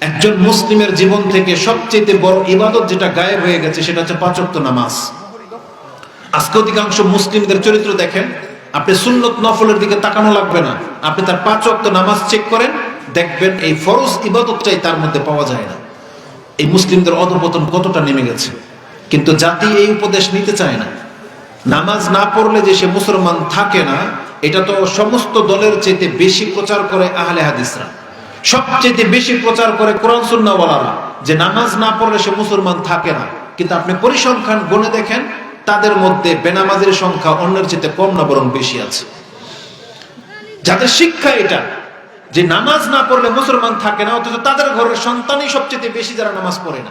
একজন মুসলিমের জীবন থেকে সবচেয়ে বড় ইবাদত যেটা গায়েব হয়ে গেছে, সেটা হচ্ছে পাঁচক্ত নামাজ। আজকে অধিকাংশ মুসলিমদের চরিত্র দেখেন, আপনি সুন্নত নফলের দিকে তাকানো লাগবে না। আপনি তার পাঁচ নামাজ চেক করেন, দেখবেন এই ফরজ ইবাদতটাই তার মধ্যে পাওয়া যায় না। এই মুসলিমদের অধপতন কতটা নেমে গেছে। কিন্তু জাতি এই উপদেশ নিতে চায় না। নামাজ না পড়লে যে সে মুসলমান থাকে না, এটা তো সমস্ত দলের চেয়ে বেশি প্রচার করে আহলে হাদিসরা। সবচেয়ে বেশি প্রচার করে কোরআন সুন্নাওয়ালারা যে নামাজ না পড়লে সে মুসলমান থাকে না। কিন্তু আপনি পরিসংখ্যান গণে দেখেন, তাদের মধ্যে বেনামাজের সংখ্যা অন্যের চেয়ে কম না, বরং বেশি আছে। যাদের শিক্ষা এটা, যে নামাজ না পড়লে মুসলমান থাকে না, অথচ তাদের ঘরের সন্তানই সবচেয়ে বেশি যারা নামাজ পড়ে না।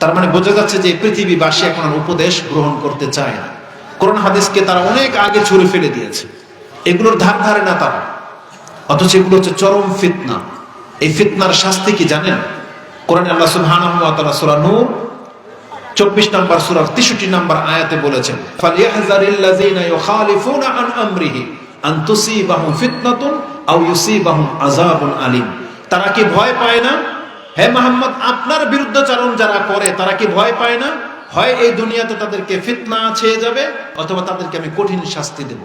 তার মানে বোঝা যাচ্ছে যে পৃথিবীবাসী এখন উপদেশ গ্রহণ করতে চায় না। কোরআন হাদিসকে তারা অনেক আগে ছুড়ে ফেলে দিয়েছে। এগুলোর ধার ধারে না তারা। অথচ এগুলো হচ্ছে চরম ফিতনা। এই ফিতনার শাস্তি কি জানেন? কোরআন আল্লাহ সুবহানাহু সূরা নূর 24 নম্বর সূরা 63 নম্বর আয়াতে বলেছেন ফালিয়াহযারিল্লাযীনা ইউখালিফুনা আন আমরিহি আন তুসিবাহুম ফিতনাতুন আও ইউসিবাহুম আযাবুন আলীম। তারা কি ভয় পায় না? হে মোহাম্মদ, আপনার বিরুদ্ধাচরণ যারা করে, তারা কি ভয় পায় না? হয় এই দুনিয়াতে তাদেরকে ফিতনা ছেয়ে যাবে, অথবা তাদেরকে আমি কঠিন শাস্তি দেব।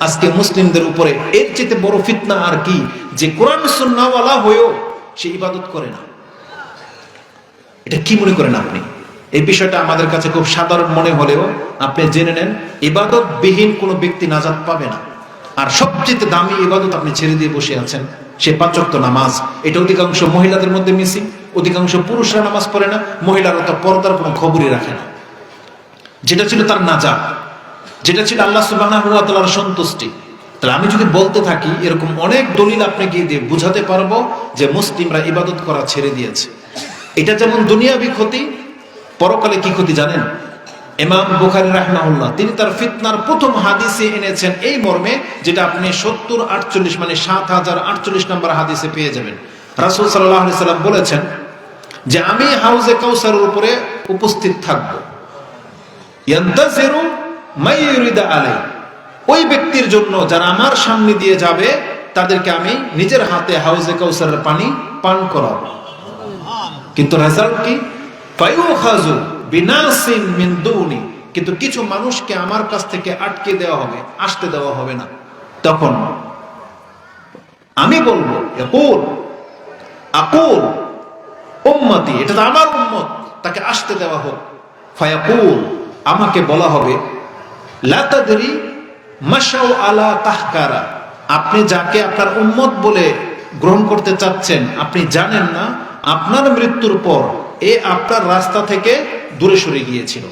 আজকে মুসলিমদের উপরে এর চেয়ে বড় ফিতনা আর কি? যে কোরআন সুন্নাওয়ালা হয়েও সে ইবাদত করে না। এটা কি মনে করেন আপনি? এই বিষয়টা আমাদের কাছে খুব সাধারণ মনে হলেও আপনি জেনে নেন ইবাদত বিহীন কোনো ব্যক্তি নাজাত পাবে না। আর সবচেয়ে দামি ইবাদত আপনি ছেড়ে দিয়ে বসে আছেন, সে পাঁচক্ত নামাজ। এটা অধিকাংশ মহিলাদের মধ্যে মিসিং, অধিকাংশ পুরুষরা নামাজ পড়ে না, মহিলারা তো পর্দার কোনো খবরই রাখে না। যেটা ছিল তার নাজা যেটা ছিল আল্লাহ সুবাহ সন্তুষ্টি। তাহলে আমি যদি বলতে থাকি, এরকম অনেক দলিল আপনাকে দিয়ে বুঝাতে পারব যে মুসলিমরা ইবাদত করা ছেড়ে দিয়েছে। এটা যেমন দুনিয়াবি ক্ষতি, পরকালে কি ক্ষতি জানেন? ইমাম বুখারি রাহমাহুল্লাহ, তিনি তার ফিতনার প্রথম হাদিসে এনেছেন এই মর্মে, যেটা আপনি সত্তর আটচল্লিশ মানে সাত হাজার আটচল্লিশ নম্বর হাদিসে পেয়ে যাবেন। রাসুল সাল্লাহ সাল্লাম বলেছেন যে আমি হাউজে কাউসারের উপরে উপস্থিত থাকব। মাইয়ুরিদা আলাই। ওই ব্যক্তির জন্য যারা আমার সামনে দিয়ে যাবে, তাদেরকে আমি নিজের হাতে হাউজে কাউসারের পানি পান করাবো। কিন্তু রেজাল্ট কি? ফায়ুখাজু বিনাসিন মিন দুনি কিন্তু কিছু মানুষকে আমার কাছ থেকে আটকে দেওয়া হবে, আসতে দেওয়া হবে না। তখন আমি বলব, ইয়াকুল, আকুল, উম্মতি, এটা তো আমার উম্মত, তাকে আসতে দেওয়া হোক। ফায়াকুল, আমাকে বলা হবে লাতাদরি মাশাউ আলা তাহকারা। আপনি যাকে আপনার উম্মত বলে গ্রহণ করতে চাচ্ছেন, আপনি জানেন না, আপনার মৃত্যুর পর এ আপনার রাস্তা থেকে দূরে সরে গিয়েছিল।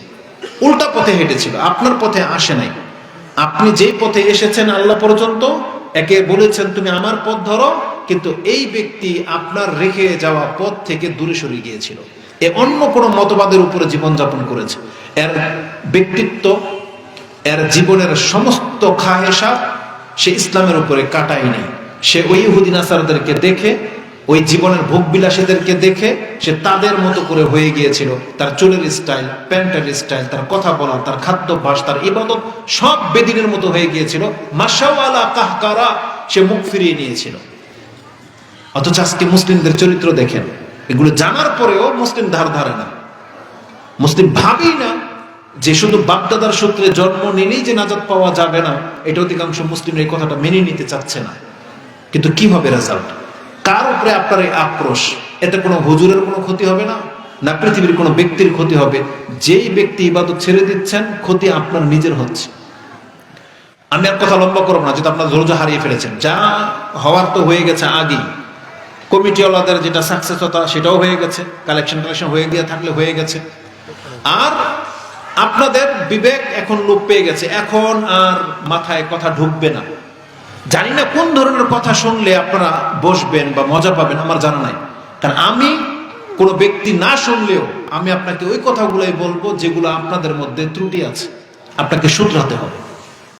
উল্টা পথে হেঁটেছিল, আপনার পথে আসে নাই। আপনি যেই পথে এসেছেন আল্লাহ পর্যন্ত, একে বলেছেন, তুমি আমার পথ ধরো। কিন্তু এই ব্যক্তি আপনার রেখে যাওয়া পথ থেকে দূরে সরে গিয়েছিল। এ অন্য কোনো মতবাদের উপরে জীবনযাপন করেছে। এর ব্যক্তিত্ব এর জীবনের সমস্ত খাহেসা সে ইসলামের উপরে কাটাই নেই সে ওই ইহুদিন আসারদেরকে দেখে, ওই জীবনের ভোগ বিলাসীদেরকে দেখে সে তাদের মতো করে হয়ে গিয়েছিল। তার চুলের স্টাইল, প্যান্টের স্টাইল, তার কথা বলা, তার খাদ্যাভ্যাস, তার ইবাদত সব বেদিনের মতো হয়ে গিয়েছিল। মাসাওয়ালা কাহকারা সে মুখ ফিরিয়ে নিয়েছিল। অথচ আজকে মুসলিমদের চরিত্র দেখেন, এগুলো জানার পরেও মুসলিম ধার ধারে না। মুসলিম ভাবেই না যে শুধু বাপদাদার সূত্রে জন্ম নিলেই যে নাজাত পাওয়া যাবে না, এটা অধিকাংশ মুসলিম এই কথাটা মেনে নিতে চাচ্ছে না। কিন্তু কীভাবে রেজাল্ট কার উপরে আপনার এই আক্রোশ? এতে কোনো হুজুরের কোনো ক্ষতি হবে না? না পৃথিবীর কোনো ব্যক্তির ক্ষতি হবে? যেই ব্যক্তি ইবাদত ছেড়ে দিচ্ছেন, ক্ষতি আপনার নিজের হচ্ছে। আমি আর কথা লম্বা করব না যেটা আপনার ধৈর্য হারিয়ে ফেলেছেন। যা হওয়ার তো হয়ে গেছে আগেই। কমিটিওয়ালাদের যেটা সাকসেস হতা, সেটাও হয়ে গেছে। কালেকশন কালেকশন হয়ে গিয়ে থাকলে হয়ে গেছে। আর আপনাদের বিবেক এখন লোপ পেয়ে গেছে। এখন আর মাথায় কথা ঢুকবে না। জানি না কোন ধরনের কথা শুনলে আপনারা বসবেন বা মজা পাবেন, আমার জানা নাই। কারণ আমি কোনো ব্যক্তি না শুনলেও আমি আপনাকে ওই কথাগুলোই বলব যেগুলো আপনাদের মধ্যে ত্রুটি আছে। আপনাকে শুধরাতে হবে।